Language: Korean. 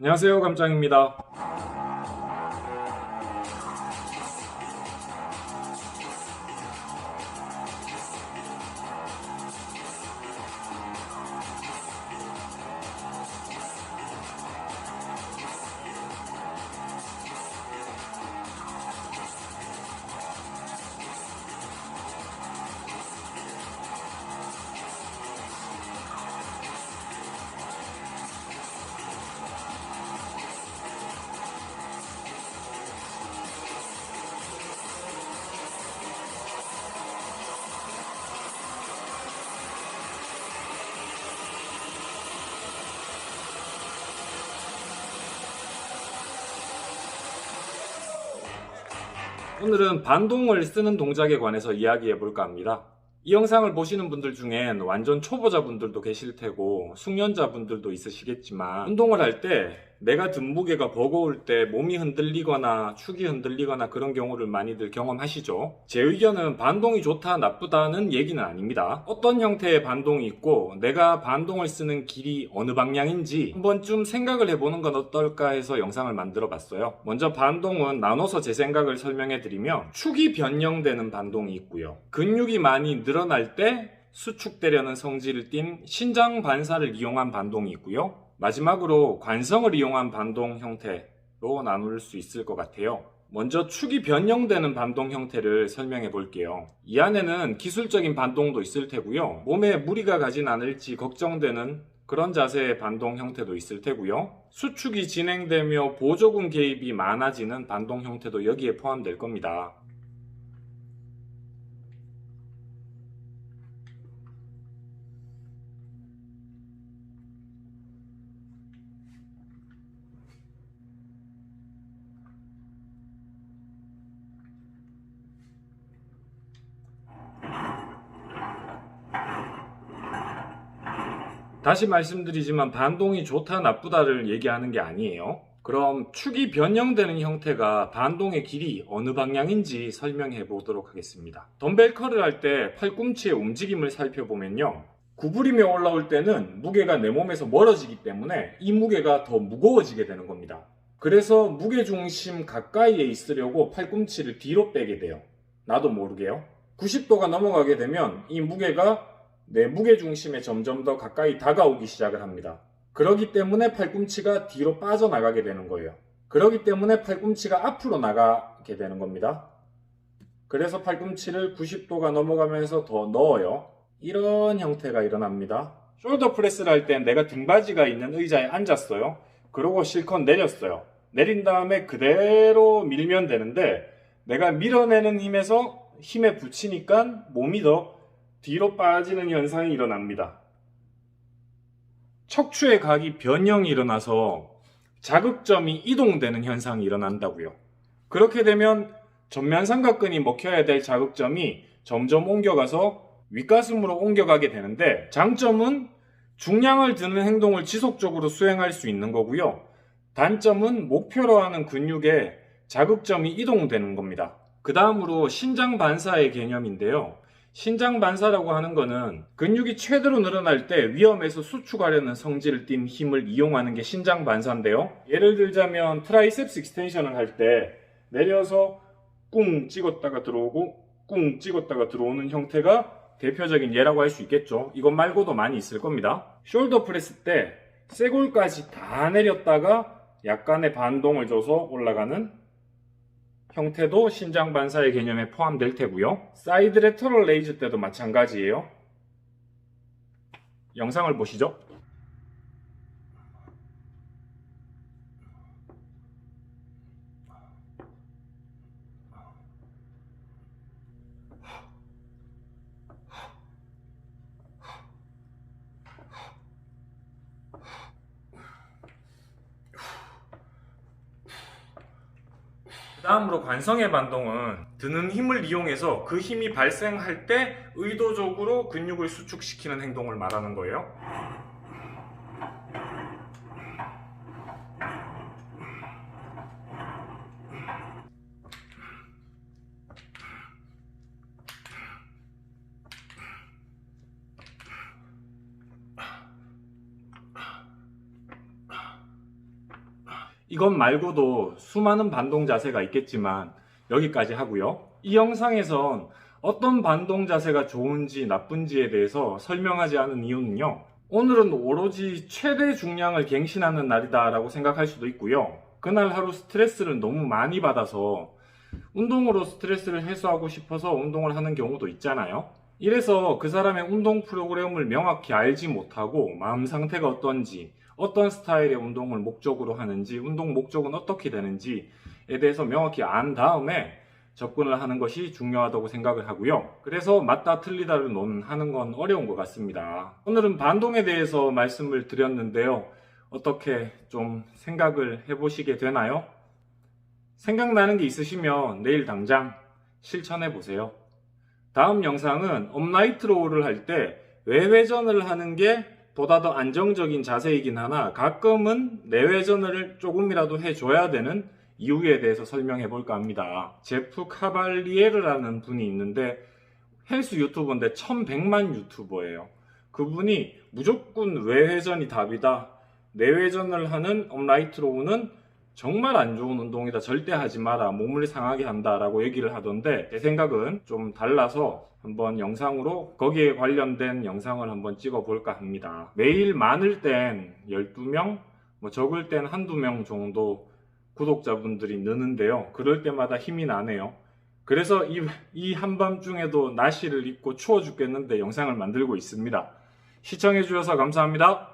안녕하세요 감장입니다 오늘은 반동을 쓰는 동작에 관해서 이야기해 볼까 합니다. 이 영상을 보시는 분들 중엔 완전 초보자분들도 계실 테고 숙련자분들도 있으시겠지만 운동을 할때 내가 든 무게가 버거울 때 몸이 흔들리거나 축이 흔들리거나 그런 경우를 많이들 경험하시죠. 제 의견은 반동이 좋다 나쁘다는 얘기는 아닙니다. 어떤 형태의 반동이 있고 내가 반동을 쓰는 길이 어느 방향인지 한 번쯤 생각을 해보는 건 어떨까 해서 영상을 만들어 봤어요. 먼저 반동은 나눠서 제 생각을 설명해 드리면 축이 변형되는 반동이 있고요. 근육이 많이 늘어날 때 수축되려는 성질을 띤 신장 반사를 이용한 반동이 있고요. 마지막으로 관성을 이용한 반동 형태로 나눌 수 있을 것 같아요. 먼저 축이 변형되는 반동 형태를 설명해 볼게요. 이 안에는 기술적인 반동도 있을 테고요. 몸에 무리가 가진 않을지 걱정되는 그런 자세의 반동 형태도 있을 테고요. 수축이 진행되며 보조금 개입이 많아지는 반동 형태도 여기에 포함될 겁니다. 다시 말씀드리지만 반동이 좋다 나쁘다를 얘기하는 게 아니에요. 그럼 축이 변형되는 형태가 반동의 길이 어느 방향인지 설명해 보도록 하겠습니다. 덤벨 컬을 할 때 팔꿈치의 움직임을 살펴보면요. 구부리며 올라올 때는 무게가 내 몸에서 멀어지기 때문에 이 무게가 더 무거워지게 되는 겁니다. 그래서 무게 중심 가까이에 있으려고 팔꿈치를 뒤로 빼게 돼요. 나도 모르게요. 90도가 넘어가게 되면 이 무게가 내 무게 중심에 점점 더 가까이 다가오기 시작을 합니다. 그러기 때문에 팔꿈치가 뒤로 빠져나가게 되는 거예요. 그러기 때문에 팔꿈치가 앞으로 나가게 되는 겁니다. 그래서 팔꿈치를 90도가 넘어가면서 더 넣어요. 이런 형태가 일어납니다. 숄더 프레스를 할 땐 내가 등받이가 있는 의자에 앉았어요. 그러고 실컷 내렸어요. 내린 다음에 그대로 밀면 되는데 내가 밀어내는 힘에서 힘에 붙이니까 몸이 더 뒤로 빠지는 현상이 일어납니다. 척추의 각이 변형이 일어나서 자극점이 이동되는 현상이 일어난다고요. 그렇게 되면 전면 삼각근이 먹혀야 될 자극점이 점점 옮겨가서 윗가슴으로 옮겨가게 되는데 장점은 중량을 드는 행동을 지속적으로 수행할 수 있는 거고요. 단점은 목표로 하는 근육에 자극점이 이동되는 겁니다. 그 다음으로 신장 반사의 개념인데요. 신장 반사라고 하는 거는 근육이 최대로 늘어날 때 위험에서 수축하려는 성질을 띤 힘을 이용하는 게 신장 반사인데요. 예를 들자면 트라이셉스 익스텐션을 할 때 내려서 꿍 찍었다가 들어오고 꿍 찍었다가 들어오는 형태가 대표적인 예라고 할 수 있겠죠. 이것 말고도 많이 있을 겁니다. 숄더 프레스 때 쇄골까지 다 내렸다가 약간의 반동을 줘서 올라가는 형태도 신장 반사의 개념에 포함될 테고요. 사이드 레터럴 레이즈 때도 마찬가지예요. 영상을 보시죠. 다음으로 관성의 반동은 드는 힘을 이용해서 그 힘이 발생할 때 의도적으로 근육을 수축시키는 행동을 말하는 거예요. 이것 말고도 수많은 반동 자세가 있겠지만 여기까지 하고요. 이 영상에선 어떤 반동 자세가 좋은지 나쁜지에 대해서 설명하지 않은 이유는요. 오늘은 오로지 최대 중량을 갱신하는 날이다 라고 생각할 수도 있고요. 그날 하루 스트레스를 너무 많이 받아서 운동으로 스트레스를 해소하고 싶어서 운동을 하는 경우도 있잖아요. 이래서 그 사람의 운동 프로그램을 명확히 알지 못하고 마음 상태가 어떤지, 어떤 스타일의 운동을 목적으로 하는지, 운동 목적은 어떻게 되는지에 대해서 명확히 안 다음에 접근을 하는 것이 중요하다고 생각을 하고요. 그래서 맞다 틀리다를 논하는 건 어려운 것 같습니다. 오늘은 반동에 대해서 말씀을 드렸는데요. 어떻게 좀 생각을 해보시게 되나요? 생각나는 게 있으시면 내일 당장 실천해 보세요. 다음 영상은 업라이트로우를 할 때 외회전을 하는 게 보다 더 안정적인 자세이긴 하나 가끔은 내회전을 조금이라도 해줘야 되는 이유에 대해서 설명해 볼까 합니다. 제프 카발리에르라는 분이 있는데 헬스 유튜버인데 1100만 유튜버예요. 그분이 무조건 외회전이 답이다. 내회전을 하는 업라이트로우는 정말 안 좋은 운동이다. 절대 하지 마라. 몸을 상하게 한다 라고 얘기를 하던데 제 생각은 좀 달라서 한번 영상으로 거기에 관련된 영상을 한번 찍어 볼까 합니다. 매일 많을 땐 12명, 뭐 적을 땐 한두 명 정도 구독자분들이 느는데요. 그럴 때마다 힘이 나네요. 그래서 이, 이 한밤중에도 나시를 입고 추워 죽겠는데 영상을 만들고 있습니다. 시청해 주셔서 감사합니다.